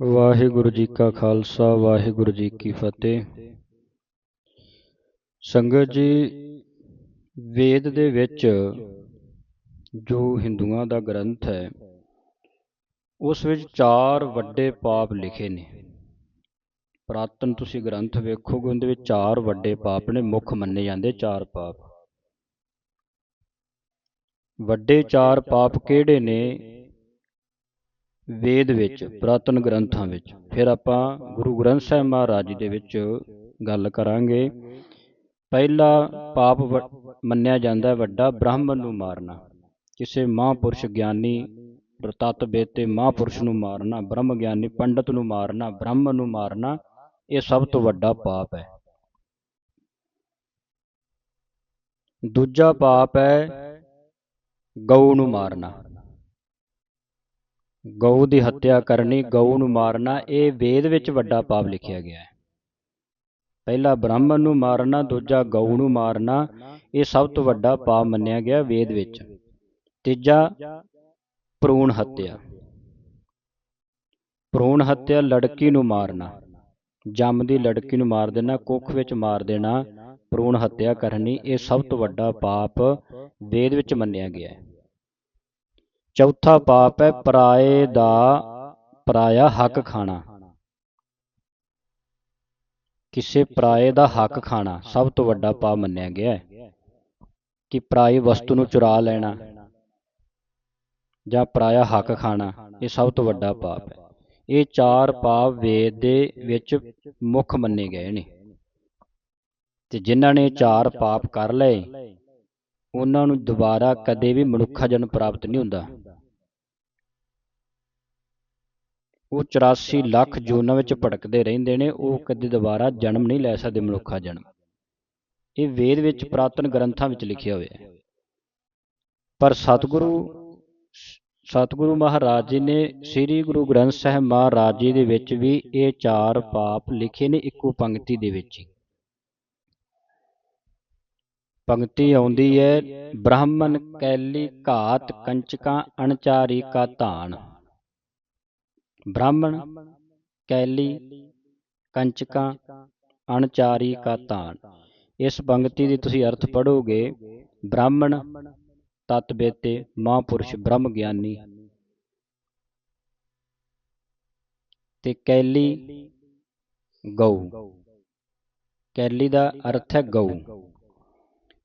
ਵਾਹਿਗੁਰੂ ਜੀ ਕਾ ਖਾਲਸਾ, ਵਾਹਿਗੁਰੂ ਜੀ ਕੀ ਫਤਿਹ। ਸੰਗਤ ਜੀ, ਵੇਦ ਦੇ ਵਿੱਚ ਜੋ ਹਿੰਦੂਆਂ ਦਾ ਗ੍ਰੰਥ ਹੈ, ਉਸ ਵਿੱਚ ਚਾਰ ਵੱਡੇ ਪਾਪ ਲਿਖੇ ਨੇ। ਪ੍ਰਾਤਨ ਤੁਸੀਂ ਗ੍ਰੰਥ ਵੇਖੋਗੇ, ਉਹਦੇ ਵਿੱਚ ਚਾਰ ਵੱਡੇ ਪਾਪ ਨੇ, ਮੁੱਖ ਮੰਨੇ ਜਾਂਦੇ ਚਾਰ ਪਾਪ। ਵੱਡੇ ਚਾਰ ਪਾਪ ਕਿਹੜੇ ਨੇ? ਵੇਦ ਵਿੱਚ, ਪ੍ਰਾਤਨ ਗ੍ਰੰਥਾਂ ਵਿੱਚ। ਫਿਰ ਆਪਾਂ ਗੁਰੂ ਗ੍ਰੰਥ ਸਾਹਿਬ ਮਹਾਰਾਜ ਜੀ ਦੇ ਵਿੱਚ ਗੱਲ ਕਰਾਂਗੇ। ਪਹਿਲਾ ਪਾਪ ਵ- ਮੰਨਿਆ ਜਾਂਦਾ ਵੱਡਾ ਬ੍ਰਾਹਮਣ ਨੂੰ ਮਾਰਨਾ। ਕਿਸੇ ਮਹਾਂਪੁਰਸ਼ ਗਿਆਨੀ ਤਤ ਬੇਤੇ ਮਹਾਂਪੁਰਸ਼ ਨੂੰ ਮਾਰਨਾ, ਬ੍ਰਹਮ ਗਿਆਨੀ ਪੰਡਤ ਨੂੰ ਮਾਰਨਾ, ਬ੍ਰਾਹਮਣ ਨੂੰ ਮਾਰਨਾ, ਇਹ ਸਭ ਤੋਂ ਵੱਡਾ ਪਾਪ ਹੈ। ਦੂਜਾ ਪਾਪ ਹੈ, ਗਊ ਨੂੰ ਮਾਰਨਾ। ਗਊ ਦੀ ਹੱਤਿਆ ਕਰਨੀ ਗਊ ਨੂੰ ਮਾਰਨਾ ਇਹ ਵੇਦ ਵਿੱਚ ਵੱਡਾ ਪਾਪ ਲਿਖਿਆ ਗਿਆ ਹੈ। ਪਹਿਲਾ ਬ੍ਰਾਹਮਣ ਨੂੰ ਮਾਰਨਾ ਦੂਜਾ ਗਊ ਨੂੰ ਮਾਰਨਾ ਇਹ ਸਭ ਤੋਂ ਵੱਡਾ ਪਾਪ ਮੰਨਿਆ ਗਿਆ ਵੇਦ ਵਿੱਚ। ਤੀਜਾ ਭਰੂਣ ਹੱਤਿਆ। ਭਰੂਣ ਹੱਤਿਆ ਲੜਕੀ ਨੂੰ ਮਾਰਨਾ। ਜੰਮਦੀ ਲੜਕੀ ਨੂੰ ਮਾਰ ਦੇਣਾ ਕੁੱਖ ਵਿੱਚ ਮਾਰ ਦੇਣਾ। ਭਰੂਣ ਹੱਤਿਆ ਕਰਨੀ ਇਹ ਸਭ ਤੋਂ ਵੱਡਾ ਪਾਪ ਵੇਦ ਵਿੱਚ ਮੰਨਿਆ ਗਿਆ ਹੈ। ਚੌਥਾ ਪਾਪ ਹੈ, ਪਰਾਏ ਦਾ ਪਰਾਇਆ ਹੱਕ ਖਾਣਾ। ਕਿਸੇ ਪਰਾਏ ਦਾ ਹੱਕ ਖਾਣਾ ਸਭ ਤੋਂ ਵੱਡਾ ਪਾਪ ਮੰਨਿਆ ਗਿਆ ਹੈ ਕਿ ਪਰਾਈ ਵਸਤੂ ਨੂੰ ਚੁਰਾ ਲੈਣਾ ਜਾਂ ਪਰਾਇਆ ਹੱਕ ਖਾਣਾ, ਇਹ ਸਭ ਤੋਂ ਵੱਡਾ ਪਾਪ ਹੈ। ਇਹ ਚਾਰ ਪਾਪ ਵੇਦ ਦੇ ਵਿੱਚ ਮੁੱਖ ਮੰਨੇ ਗਏ ਨੇ। ਤੇ ਜਿਨ੍ਹਾਂ ਨੇ ਚਾਰ ਪਾਪ ਕਰ ਲਏ, ਉਹਨਾਂ ਨੂੰ ਦੁਬਾਰਾ ਕਦੇ ਵੀ ਮਨੁੱਖਾ ਜਨਮ ਪ੍ਰਾਪਤ ਨਹੀਂ ਹੁੰਦਾ। ਉਹ 84 ਲੱਖ ਜੂਨਾਂ ਵਿੱਚ ਭਟਕਦੇ ਰਹਿੰਦੇ ਨੇ ਉਹ ਕਦੇ ਦੁਬਾਰਾ ਜਨਮ ਨਹੀਂ ਲੈ ਸਕਦੇ ਮਨੁੱਖਾ ਜਨਮ। ਇਹ ਵੇਦ ਵਿੱਚ ਪ੍ਰਾਤਨ ਗ੍ਰੰਥਾਂ ਵਿੱਚ ਲਿਖਿਆ ਹੋਇਆ ਹੈ। ਪਰ ਸਤਿਗੁਰੂ ਸਤਿਗੁਰੂ ਮਹਾਰਾਜ ਜੀ ਨੇ ਸ੍ਰੀ ਗੁਰੂ ਗ੍ਰੰਥ ਸਾਹਿਬ ਮਹਾਰਾਜ ਜੀ ਦੇ ਵਿੱਚ ਵੀ ਇਹ ਚਾਰ ਪਾਪ ਲਿਖੇ ਨੇ ਇੱਕੋ ਪੰਕਤੀ ਦੇ ਵਿੱਚ ਹੀ। ਪੰਕਤੀ ਆਉਂਦੀ ਹੈ ਬ੍ਰਾਹਮਣ ਕੈਲੀ ਘਾਤ ਕੰਚਕਾਂ ਅਣਚਾਰੀ ਕਾ ਧਾਨ ਬ੍ਰਾਹਮਣ, ਕੈਲੀ, ਕੰਚਕਾਂ, ਅਣਚਾਰੀ ਕਾ ਧਾਨ। ਇਸ ਪੰਕਤੀ ਦੀ ਤੁਸੀਂ ਅਰਥ ਪੜੋਗੇ ਬ੍ਰਾਹਮਣ, ਤਤ ਬੇਤੇ ਮਹਾਂਪੁਰਸ਼ ਬ੍ਰਹਮ ਗਿਆਨੀ ਤੇ ਕੈਲੀ, ਗਊ। ਕੈਲੀ ਦਾ ਅਰਥ ਹੈ ਗਊ।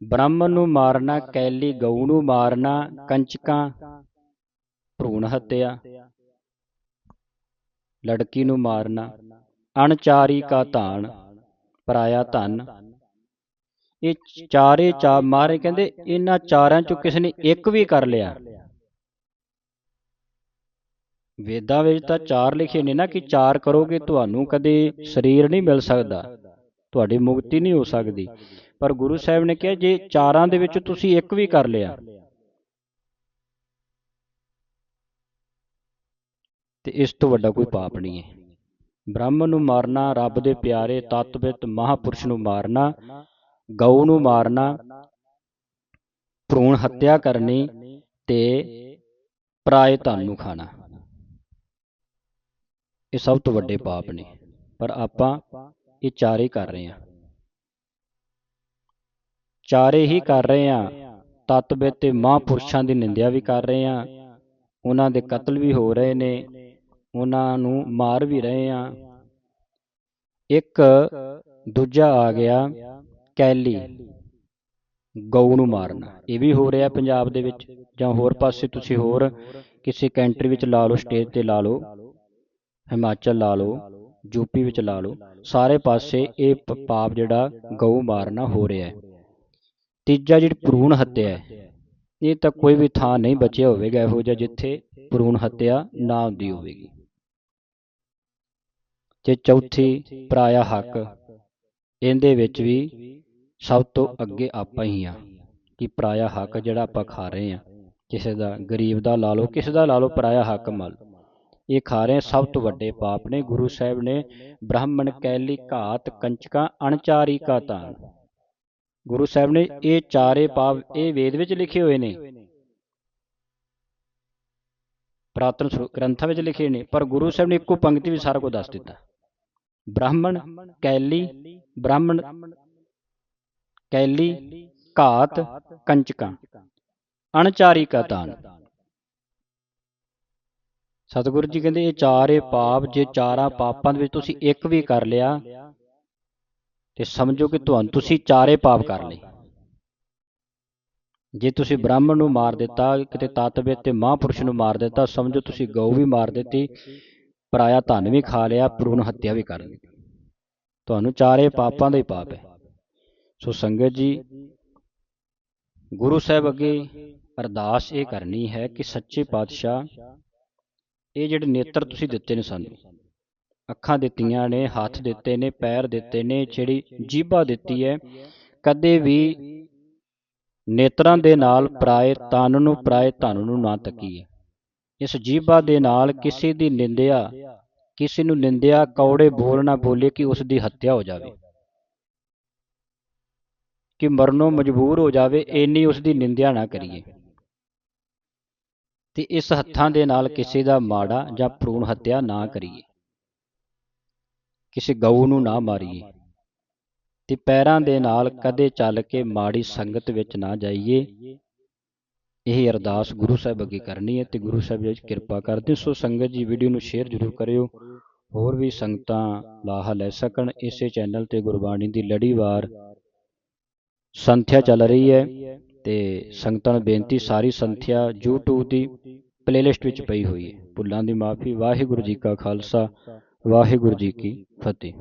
ਬ੍ਰਾਹਮਣ ਨੂੰ ਮਾਰਨਾ, ਕੈਲੀ ਗਊ ਨੂੰ ਮਾਰਨਾ, ਕੰਚਕਾਂ ਭਰੂਣ ਹੱਤਿਆ। ਲੜਕੀ ਨੂੰ ਮਾਰਨਾ। ਅਣਚਾਰੀ ਕਾ ਧਾਨ ਪਰਾਇਆ ਧਨ। ਇਹ ਚਾਰੇ ਚਾ ਮਾਰੇ ਕਹਿੰਦੇ ਇਹਨਾਂ ਚਾਰਾਂ ਚੋਂ ਕਿਸੇ ਨੇ ਇੱਕ ਵੀ ਕਰ ਲਿਆ। ਵੇਦਾਂ ਵਿੱਚ ਤਾਂ ਚਾਰ ਲਿਖੇ ਨੇ ਨਾ ਕਿ ਚਾਰ ਕਰੋਗੇ ਤੁਹਾਨੂੰ ਕਦੇ ਸਰੀਰ ਨਹੀਂ ਮਿਲ ਸਕਦਾ। ਤੁਹਾਡੀ ਮੁਕਤੀ ਨਹੀਂ ਹੋ ਸਕਦੀ। ਪਰ ਗੁਰੂ ਸਾਹਿਬ ਨੇ ਕਿਹਾ, ਜੇ ਚਾਰਾਂ ਦੇ ਵਿੱਚ ਤੁਸੀਂ ਇੱਕ ਵੀ ਕਰ ਲਿਆ ਤੇ ਇਸ ਤੋਂ ਵੱਡਾ ਕੋਈ ਪਾਪ ਨਹੀਂ ਹੈ। ਬ੍ਰਾਹਮਣ ਨੂੰ ਮਾਰਨਾ, ਰੱਬ ਦੇ ਪਿਆਰੇ ਤਤਵਿਤ ਮਹਾਪੁਰਸ਼ ਨੂੰ ਮਾਰਨਾ, ਗਊ ਨੂੰ ਮਾਰਨਾ, ਭਰੂਣ ਹੱਤਿਆ ਕਰਨੀ ਤੇ ਪਰਾਏ ਧਨ ਨੂੰ ਖਾਣਾ। ਇਹ ਸਭ ਤੋਂ ਵੱਡੇ ਪਾਪ ਨੇ, ਪਰ ਆਪਾਂ ਇਹ ਚਾਰੇ ਕਰ ਰਹੇ ਹਾਂ। ਚਾਰੇ ਹੀ ਕਰ ਰਹੇ ਹਾਂ ਤਤਵੇ ਤੇ ਮਹਾਂਪੁਰਸ਼ਾਂ ਦੀ ਨਿੰਦਿਆ ਵੀ ਕਰ ਰਹੇ ਹਾਂ। ਉਹਨਾਂ ਦੇ ਕਤਲ ਵੀ ਹੋ ਰਹੇ ਨੇ ਉਹਨਾਂ ਨੂੰ ਮਾਰ ਵੀ ਰਹੇ ਹਾਂ। ਇੱਕ ਦੂਜਾ ਆ ਗਿਆ, ਕੈਲੀ। ਗਊ ਨੂੰ ਮਾਰਨਾ। ਇਹ ਵੀ ਹੋ ਰਿਹਾ ਪੰਜਾਬ ਦੇ ਵਿੱਚ। ਜਾਂ ਹੋਰ ਪਾਸੇ ਤੁਸੀਂ ਹੋਰ ਕਿਸੇ ਕੰਟਰੀ ਵਿੱਚ ਲਾ ਲਓ ਸਟੇਟ ਤੇ ਲਾ ਲਓ। ਹਿਮਾਚਲ ਲਾ ਲਓ ਯੂਪੀ ਵਿੱਚ ਲਾ ਲਓ। ਸਾਰੇ ਪਾਸੇ ਇਹ ਪਾਪ ਜਿਹੜਾ ਗਊ ਮਾਰਨਾ ਹੋ ਰਿਹਾ ਹੈ। ਤੀਜਾ ਜਿਹੜੀ ਭਰੂਣ ਹੱਤਿਆ ਹੈ, ਇਹ ਤਾਂ ਕੋਈ ਵੀ ਥਾਂ ਨਹੀਂ ਬਚਿਆ ਹੋਵੇਗਾ ਇਹੋ ਜਿਹਾ ਜਿੱਥੇ ਭਰੂਣ ਹੱਤਿਆ ਨਾ ਹੁੰਦੀ ਹੋਵੇਗੀ। ਤੇ ਚੌਥੀ ਪਰਾਇਆ ਹੱਕ। ਇਹਦੇ ਵਿੱਚ ਵੀ ਸਭ ਤੋਂ ਅੱਗੇ ਆਪਾਂ ਹੀ ਆ ਕਿ ਪਰਾਇਆ ਹੱਕ ਜਿਹੜਾ ਆਪਾਂ ਖਾ ਰਹੇ ਆ। ਕਿਸੇ ਦਾ ਗਰੀਬ ਦਾ ਲਾ ਲਓ, ਕਿਸੇ ਦਾ ਲਾ ਲਓ ਪਰਾਇਆ ਹੱਕ ਮਲ। ਇਹ ਖਾ ਰਹੇ ਸਭ ਤੋਂ ਵੱਡੇ ਪਾਪ ਨੇ, ਗੁਰੂ ਸਾਹਿਬ ਨੇ ਬ੍ਰਾਹਮਣ ਕੈਲੀ ਘਾਤ ਕੰਚਕਾ ਅਣਚਾਰੀ ਕਾ ਤਾਨ ਗੁਰੂ ਸਾਹਿਬ ਨੇ ਇਹ ਚਾਰੇ ਪਾਪ ਇਹ ਵੇਦ ਵਿੱਚ ਲਿਖੇ ਹੋਏ ਨੇ। ਪੁਰਾਤਨ ਗ੍ਰੰਥਾਂ ਵਿੱਚ ਲਿਖੇ ਨੇ, ਪਰ ਗੁਰੂ ਸਾਹਿਬ ਨੇ ਇੱਕੋ ਪੰਕਤੀ ਵਿੱਚ ਸਾਰਾ ਕੁਝ ਦੱਸ ਦਿੱਤਾ। ਬ੍ਰਾਹਮਣ ਕੈਲੀ ਬ੍ਰਾਹਮਣ ਕੈਲੀ ਘਾਤ ਕੰਚਕਾਂ ਅਣਚਾਰੀ ਕਾ ਦਾਨ ਸਤਿਗੁਰੂ ਜੀ ਕਹਿੰਦੇ ਇਹ ਚਾਰੇ ਪਾਪ ਜੇ ਚਾਰਾਂ ਪਾਪਾਂ ਦੇ ਵਿੱਚ ਤੁਸੀਂ ਇੱਕ ਵੀ ਕਰ ਲਿਆ ਤੇ ਸਮਝੋ ਕਿ ਤੁਹਾਨੂੰ ਤੁਸੀਂ ਚਾਰੇ ਪਾਪ ਕਰ ਲਏ। ਜੇ ਤੁਸੀਂ ਬ੍ਰਾਹਮਣ ਨੂੰ ਮਾਰ ਦਿੱਤਾ ਕਿਤੇ ਤਤਵੇ ਤੇ ਮਹਾਂਪੁਰਸ਼ ਨੂੰ ਮਾਰ ਦਿੱਤਾ ਸਮਝੋ ਤੁਸੀਂ ਗਊ ਵੀ ਮਾਰ ਦਿੱਤੀ। ਪਰਾਇਆ ਧਨ ਵੀ ਖਾ ਲਿਆ ਭਰੂਣ ਹੱਤਿਆ ਵੀ ਕਰ ਲਈ ਤੁਹਾਨੂੰ ਚਾਰੇ ਪਾਪਾਂ ਦਾ ਹੀ ਪਾਪ ਹੈ। ਸੋ ਸੰਗਤ ਜੀ, ਗੁਰੂ ਸਾਹਿਬ ਅੱਗੇ ਅਰਦਾਸ ਇਹ ਕਰਨੀ ਹੈ ਕਿ ਸੱਚੇ ਪਾਤਸ਼ਾਹ, ਇਹ ਜਿਹੜੇ ਨੇਤਰ ਤੁਸੀਂ ਦਿੱਤੇ ਨੇ ਸਾਨੂੰ, ਅੱਖਾਂ ਦਿੱਤੀਆਂ ਨੇ, ਹੱਥ ਦਿੱਤੇ ਨੇ, ਪੈਰ ਦਿੱਤੇ ਨੇ, ਜਿਹੜੀ ਜੀਭਾ ਦਿੱਤੀ ਹੈ, ਕਦੇ ਵੀ ਨੇਤਰਾਂ ਦੇ ਨਾਲ ਪ੍ਰਾਏ ਤਨ ਨੂੰ, ਪ੍ਰਾਏ ਧਨ ਨੂੰ ਨਾ ਤੱਕੀਏ। ਇਸ ਜੀਭਾ ਦੇ ਨਾਲ ਕਿਸੇ ਦੀ ਨਿੰਦਿਆ ਕਿਸੇ ਨੂੰ ਨਿੰਦਿਆ, ਕੌੜੇ ਬੋਲ ਨਾ ਬੋਲੇ ਕਿ ਉਸ ਦੀ ਹੱਤਿਆ ਹੋ ਜਾਵੇ। ਕਿ ਮਰਨੋਂ ਮਜਬੂਰ ਹੋ ਜਾਵੇ ਇੰਨੀ ਉਸ ਦੀ ਨਿੰਦਿਆ ਨਾ ਕਰੀਏ। ਤੇ ਇਸ ਹੱਥਾਂ ਦੇ ਨਾਲ ਕਿਸੇ ਦਾ ਮਾੜਾ ਜਾਂ ਭਰੂਣ ਹੱਤਿਆ ਨਾ ਕਰੀਏ। ਕਿਸੇ ਗਊ ਨੂੰ ਨਾ ਮਾਰੀਏ। ਤੇ ਪੈਰਾਂ ਦੇ ਨਾਲ ਕਦੇ ਚੱਲ ਕੇ ਮਾੜੀ ਸੰਗਤ ਵਿੱਚ ਨਾ ਜਾਈਏ। ਇਹ ਅਰਦਾਸ ਗੁਰੂ ਸਾਹਿਬ ਅੱਗੇ ਕਰਨੀ ਹੈ ਤੇ ਗੁਰੂ ਸਾਹਿਬ ਜੀ ਕਿਰਪਾ ਕਰਦੇ ਸੋ ਸੰਗਤ ਜੀ ਵੀਡੀਓ ਨੂੰ ਸ਼ੇਅਰ ਜ਼ਰੂਰ ਕਰਿਓ। ਹੋਰ ਵੀ ਸੰਗਤਾਂ ਲਾਹਾ ਲੈ ਸਕਣ। ਇਸੇ ਚੈਨਲ ਤੇ ਗੁਰਬਾਣੀ ਦੀ ਲੜੀਵਾਰ ਸੰਥਿਆ ਚੱਲ ਰਹੀ ਹੈ ਤੇ ਸੰਗਤਾਂ ਨੂੰ ਬੇਨਤੀ ਸਾਰੀ ਸੰਥਿਆ, YouTube ਦੀ ਪਲੇਲਿਸਟ ਵਿੱਚ ਪਈ ਹੋਈ ਹੈ। ਭੁੱਲਾਂ ਦੀ ਮਾਫੀ। ਵਾਹਿਗੁਰੂ ਜੀ ਕਾ ਖਾਲਸਾ, ਵਾਹਿਗੁਰੂ ਜੀ ਕੀ ਫਤਿਹ।